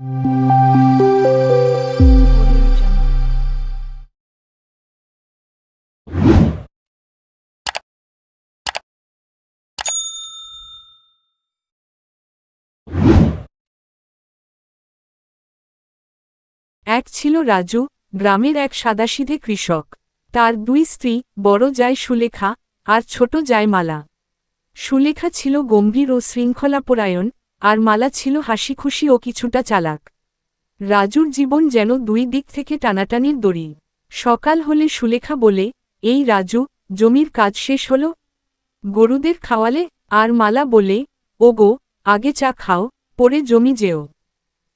এক ছিল রাজু, গ্রামের এক সাদাসিধে কৃষক। তার দুই স্ত্রী, বড় যায় সুলেখা আর ছোট যায় মালা সুলেখা ছিল গম্ভীর ও শৃঙ্খলাপরায়ণ আর মালা ছিল হাসিখুশি ও কিছুটা চালাক। রাজুর জীবন যেন দুই দিক থেকে টানাটানির দড়ি। সকাল হলে সুলেখা বলে, এই রাজু, জমির কাজ শেষ হল? গরুদের খাওয়ালে, আর মালা বলে, ওগো, আগে চা খাও, পরে জমি যেও।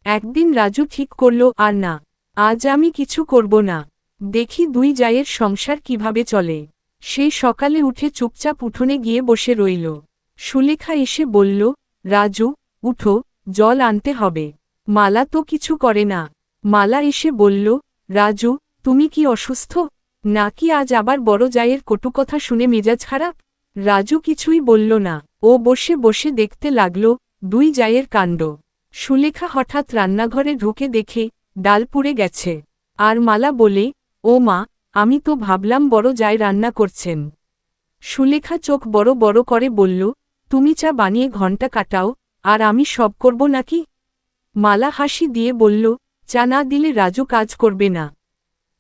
একদিন রাজু ঠিক করল, আর না, আজ আমি কিছু করব না। দেখি দুই জায়ের সংসার কীভাবে চলে। সে সকালে উঠে চুপচাপ উঠোনে গিয়ে বসে রইল। সুলেখা এসে বলল, রাজু উঠো, জল আনতে হবে। মালা তো কিছু করে না। মালা এসে বলল, রাজু, তুমি কি অসুস্থ? নাকি আজ আবার বড় জায়ের কটুকথা শুনে মেজাজ খারাপ? রাজু কিছুই বলল না। ও বসে বসে দেখতে লাগল, দুই জায়ের কাণ্ড। সুলেখা হঠাৎ রান্নাঘরে ঢুকে দেখে ডাল পুড়ে গেছে। আর মালা বলে, ও মা, আমি তো ভাবলাম বড় যায় রান্না করছেন। সুলেখা চোখ বড় বড় করে বলল, তুমি চা বানিয়ে ঘণ্টা কাটাও আর আমি সব করব নাকি? মালা হাসি দিয়ে বলল, চা না দিলে রাজু কাজ করবে না।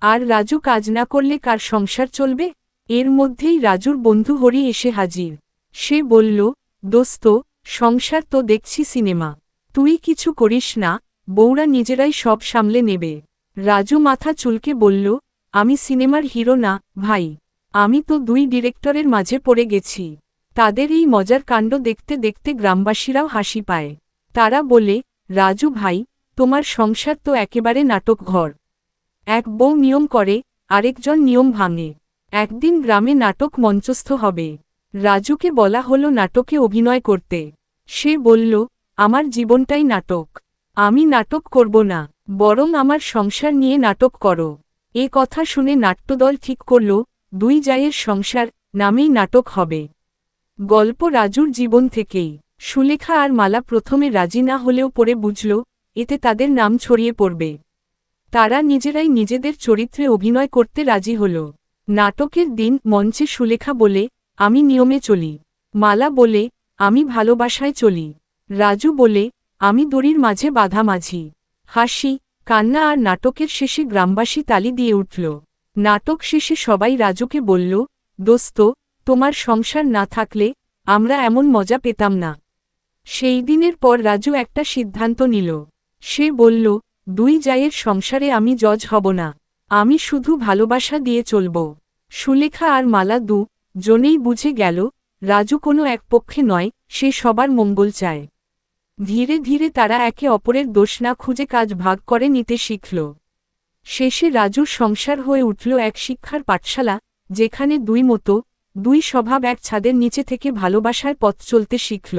আর রাজু কাজ না করলে কার সংসার চলবে? এর মধ্যেই রাজুর বন্ধু হরি এসে হাজির। সে বলল, দোস্ত, সংসার তো দেখছি সিনেমা। তুই কিছু করিস না, বউরা নিজেরাই সব সামলে নেবে। রাজু মাথা চুলকে বলল, আমি সিনেমার হিরো না, ভাই। আমি তো দুই ডিরেক্টরের মাঝে পড়ে গেছি। তাদের এই মজার কাণ্ড দেখতে দেখতে গ্রামবাসীরাও হাসি পায়। তারা বলে, রাজু ভাই, তোমার সংসার তো একেবারে নাটক ঘর এক বউ নিয়ম করে, আরেকজন নিয়ম ভাঙে। একদিন গ্রামে নাটক মঞ্চস্থ হবে। রাজুকে বলা হলো নাটকে অভিনয় করতে। সে বলল, আমার জীবনটাই নাটক। আমি নাটক করব না, বরং আমার সংসার নিয়ে নাটক করো। এ কথা শুনে নাট্যদল ঠিক করল, দুই জায়ের সংসার নামেই নাটক হবে। গল্প রাজুর জীবন থেকেই। সুলেখা আর মালা প্রথমে রাজি না হলেও পরে বুঝল, এতে তাদের নাম ছড়িয়ে পড়বে। তারা নিজেরাই নিজেদের চরিত্রে অভিনয় করতে রাজি হল। নাটকের দিন মঞ্চে সুলেখা বলে, আমি নিয়মে চলি। মালা বলে, আমি ভালোবাসায় চলি। রাজু বলে, আমি দড়ির মাঝে বাধা মাঝি। হাসি, কান্না আর নাটকের শেষে গ্রামবাসী তালি দিয়ে উঠল। নাটক শেষে সবাই রাজুকে বলল, দোস্ত তোমার সংসার না থাকলে আমরা এমন মজা পেতাম না। সেই দিনের পর রাজু একটা সিদ্ধান্ত নিল। সে বলল, দুই জায়ের সংসারে আমি জজ হব না। আমি শুধু ভালোবাসা দিয়ে চলব সুলেখা আর মালা দু জনেই বুঝে গেল, রাজু কোনো এক পক্ষে নয়, সে সবার মঙ্গল চায়। ধীরে ধীরে তারা একে অপরের দোষ না খুঁজে কাজ ভাগ করে নিতে শিখল। শেষে রাজুর সংসার হয়ে উঠল এক শিক্ষার পাঠশালা, যেখানে দুই মতো দুই স্বভাব এক ছাদের নিচে থেকে ভালোবাসার পথ চলতে শিখল।